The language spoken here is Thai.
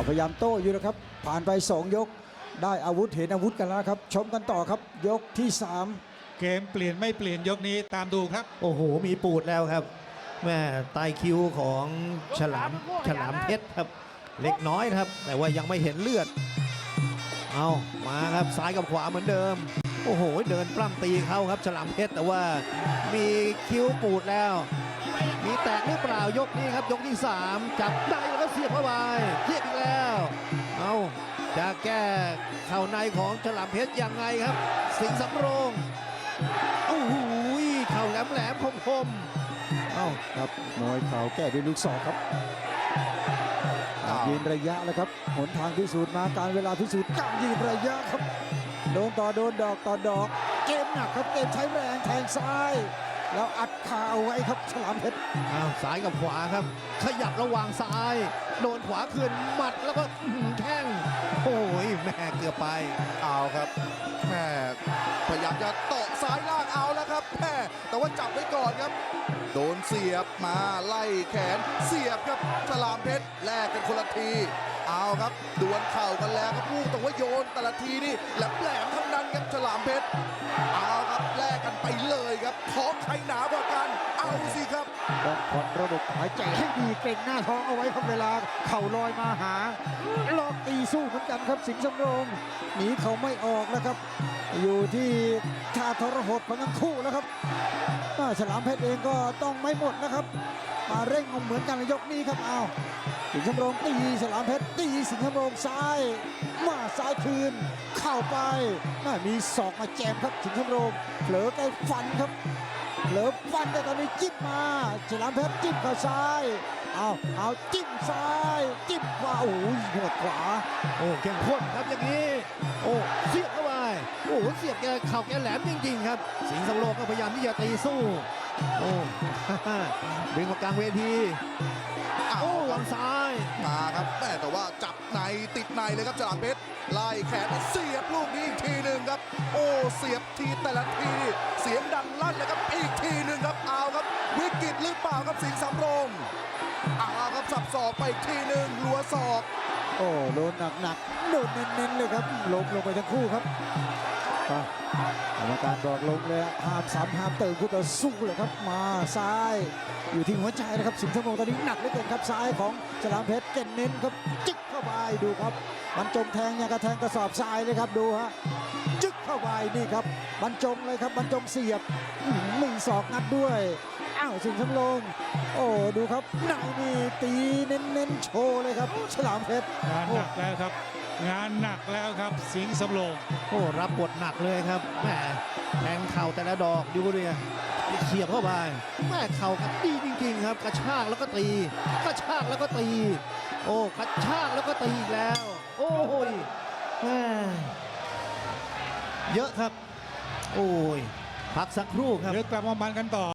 ก็พยายามโต้อยู่นะครับ ผ่านไป 2 ยก ได้อาวุธเห็นอาวุธกันแล้วครับ ชมกันต่อครับยกที่เกมเปลี่ยนไม่เปลี่ยนยกนี้ตามดูครับ โอ้โห มีปูดแล้วครับแม่ใต้คิ้วของฉลามฉลามเพชรครับ เล็กน้อยนะครับ แต่ว่ายังไม่เห็นเลือด เอามาครับซ้ายกับขวาเหมือนเดิม โอ้โห เดินปล้ำตีเข้าครับ ฉลามเพชรแต่ว่ามีคิ้วปูดแล้ว มีแตกหรือเปล่ายกนี้ครับยกที่ 3 จับได้แล้วก็เสียบเข้าไปเสียบอีกแล้ว เอาจะแก้เข่าในของฉลามเพชรยังไงครับ สิงห์สำโรงโอ้โหเข่าแหลมแหลมคมคม3เอ้าครับมวยเข่าแก้ด้วยลูกศอกครับอ้าวยืนระยะแล้วครับหนทางพิสูจน์มาการเวลาพิสูจน์การยืนระยะครับ โดนต่อโดนดอกต่อดอก เกมหนักครับเกมใช้แรงแทงซ้าย แล้วอัดคาเอาไว้ครับฉลามเพชรอ้าวซ้ายกับขวาครับ ขยับระหว่างซ้าย โดนขวาคืนหมัดแล้วก็อื้อหือแข้งโอ้ยแม่เกือบไปเอาครับแม่พยายามจะเตะซ้ายล่างเอาแล้วครับแม่แต่ว่าจับไว้ก่อนครับ โดนเสียบมาไล่แขนเสียบครับฉลามเพชรแลกกันคนละที เอาครับดวลเข่ากันแล้วครับลูกแต่ว่าโยนแต่ละทีนี่แหลมแหลมทั้งนั้นครับฉลามเพชรเอาครับแลกกันไปเลยครับท้องใครหนากว่ากัน เอาสิครับต้องผ่อนระบบหายใจให้ดีเกร็งหน้าท้องเอาไว้ครับเวลาเข่าลอยมาหาลอกตีสู้เหมือนกันครับสิงห์สำโรงหนีเขาไม่ออกแล้วครับ อยู่ที่ท่าทรหดของทั้งคู่แล้วครับฉลามเพชรเองก็ต้องไม่หมดนะครับ มาเร่งเอาเหมือนกันในยกนี้ครับเอาสิงห์สำโรงตีฉลามเพชรตีสิงห์สำโรงซ้าย มาซ้ายคืน เข้าไปน่ามีศอกมาแจมครับสิงห์สำโรงเผลอไปฟันครับเหลือฟันแต่ตอนนี้จิ้มมาฉลามเพชรจิ้มเข้าซ้ายเอาเอาจิ้มซ้ายจิ้มขวาโอ้ยหัวดขวาโอ้เข้มข้นครับอย่างนี้ โอ้เสียบเข้าไปโอ้เสียบแกเข่าแกแหลมจริงๆครับ สิงห์สำโรงก็พยายามที่จะตีสู้ โอ้ดึงมากลางเวทีเอาโอ้ครัวาบงซ้ายมาครับแม่แต่ว่าจับในติดในเลยครับฉลามเพชรไล่แขนเสียบลูกนี้อีกทีหนึ่งครับ โอ้เสียบทีแต่ละที เสียงดังลั่นเลยครับอีกทีหนึ่งครับเอาครับ วิกฤตหรือเปล่าครับสิงห์สำโรงเอาครับสับศอกไปอีกทีหนึ่งลัวศอก โอ้โดนหนักหนักๆโดนเน้นๆเลยครับล้มลงไปทั้งคู่ครับไป กรรมการบอกลงเลยห้ามซ้ำห้ามเติมคู่ต่อสู้เลยครับมาซ้ายอยู่ที่หัวใจนะครับสิงห์สมองตอนนี้หนักเหลือเกินครับซ้ายของฉลามเพชรเก่นเน้นครับจึ๊กเข้าไปดูครับบรรจงแทงอย่างกระแทงกระสอบทรายเลยครับดูฮะจึ๊กเข้าไปนี่ครับบรรจงเลยครับบรรจงเสียบหือมีศอกงัดด้วยอ้าวสิงห์สำโรงโอ้ดูครับนายนี่ตีเน้นๆโชว์เลยครับ ฉลามเพชรหนักแล้วครับ งานหนักแล้วครับสิงห์สำโรงโอ้รับบทหนักเลยครับแหมแทงเข่าแต่ละดอกดูดิเขียบเข้าไปแม่เข่ากันดีจริงๆครับ กระชากแล้วก็ตีกระชากแล้วก็ตี โอ้กระชากแล้วก็ตีอีกแล้ว โอ้ยแม่เยอะครับ โอ้ยพักสักครู่ครับ เดี๋ยวกลับมามันกันต่อ